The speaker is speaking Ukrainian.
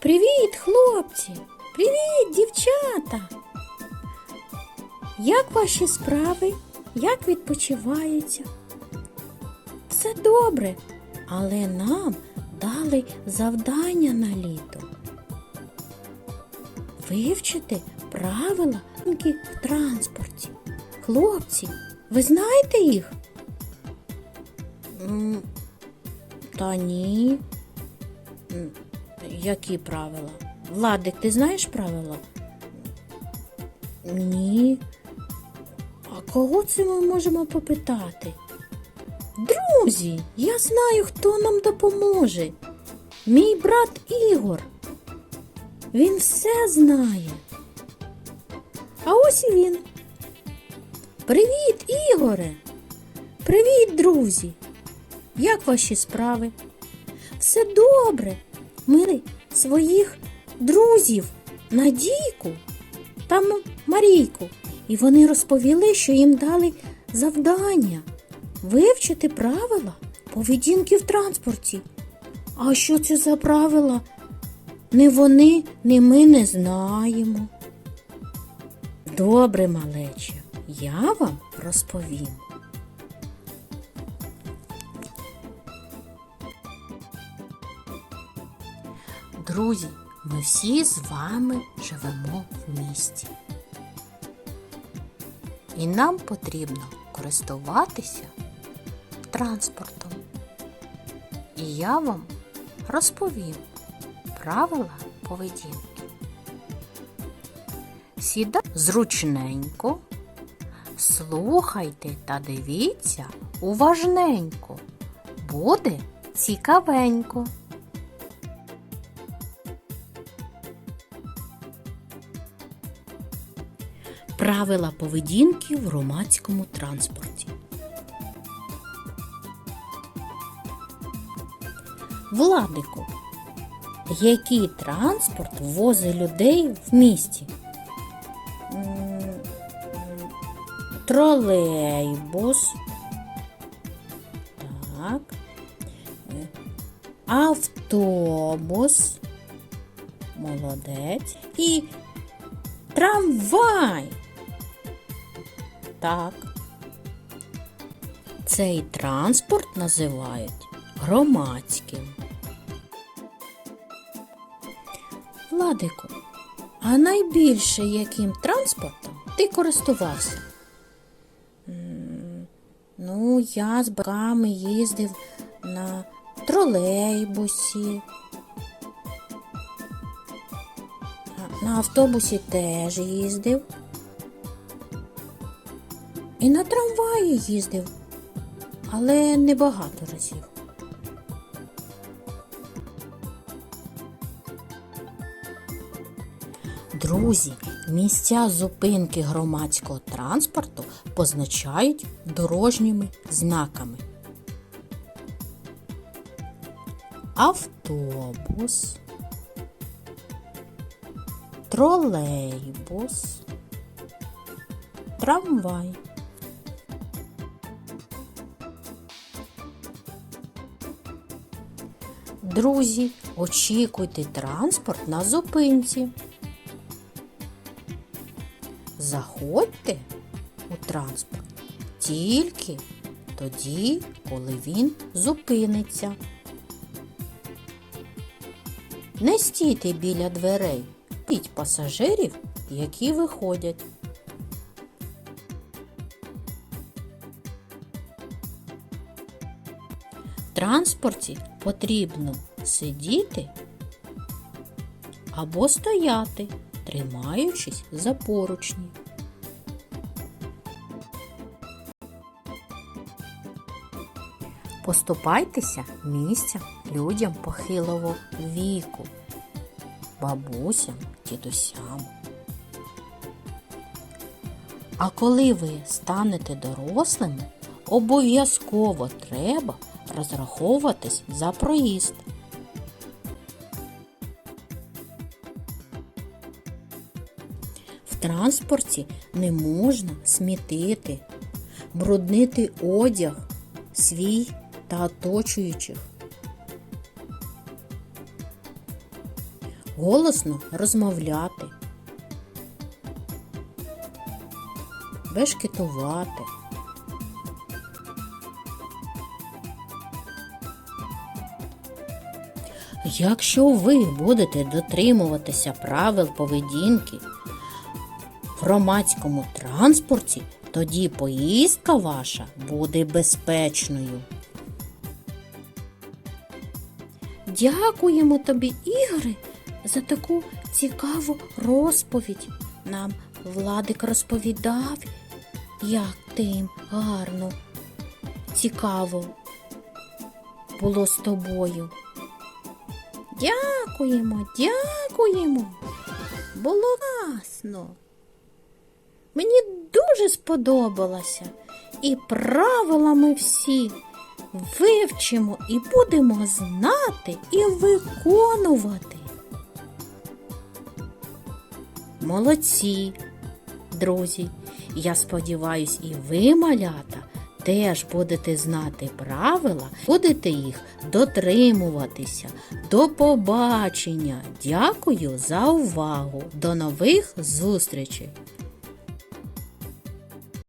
Привіт, хлопці! Привіт, дівчата! Як ваші справи? Як відпочивається? Все добре, але нам дали завдання на літо. Вивчити правила в транспорті. Хлопці, ви знаєте їх? Та ні. Які правила? Владик, ти знаєш правила? Ні. А кого це ми можемо попитати? Друзі, я знаю, хто нам допоможе. Мій брат Ігор. Він все знає. А ось і він. Привіт, Ігоре! Привіт, друзі! Як ваші справи? Все добре. Ми своїх друзів Надійку та Марійку. І вони розповіли, що їм дали завдання вивчити правила поведінки в транспорті. А що це за правила? Не вони, не ми не знаємо. Добре, малече, я вам розповім. Друзі, ми всі з вами живемо в місті. І нам потрібно користуватися транспортом. І я вам розповім правила поведінки. Сідайте зручненько, слухайте та дивіться уважненько. Буде цікавенько. Правила поведінки в громадському транспорті. Владику, який транспорт возить людей в місті? Тролейбус. Так. Автобус. Молодець. І Трамвай. Так. Цей транспорт називають громадським. Владику, а найбільше яким транспортом ти користувався? Ну, я з батьками їздив на тролейбусі. На автобусі теж їздив. І на трамваї їздив, але не багато разів. Друзі, місця зупинки громадського транспорту позначають дорожніми знаками. Автобус, тролейбус, трамвай. Друзі, очікуйте транспорт на зупинці. Заходьте у транспорт тільки тоді, коли він зупиниться. Не стійте біля дверей, піть пасажирів, які виходять. Транспорті потрібно сидіти або стояти, тримаючись за поручні. Поступайтеся місцям людям похилого віку, бабусям, дідусям. А коли ви станете дорослими, обов'язково треба розраховуватись за проїзд. В транспорті не можна смітити, бруднити одяг свій та оточуючих. голосно розмовляти, бешкетувати. Якщо ви будете дотримуватися правил поведінки в громадському транспорті, тоді поїздка ваша буде безпечною. Дякуємо тобі, Ігоре, за таку цікаву розповідь. Нам Владик розповідав, як ти їм гарно, цікаво було з тобою. Дякуємо, дякуємо. Було класно. Мені дуже сподобалося. І правила ми всі вивчимо і будемо знати і виконувати. Молодці, друзі. Я сподіваюсь, і ви, малята, теж будете знати правила, будете їх дотримуватися. До побачення! Дякую за увагу! До нових зустрічей!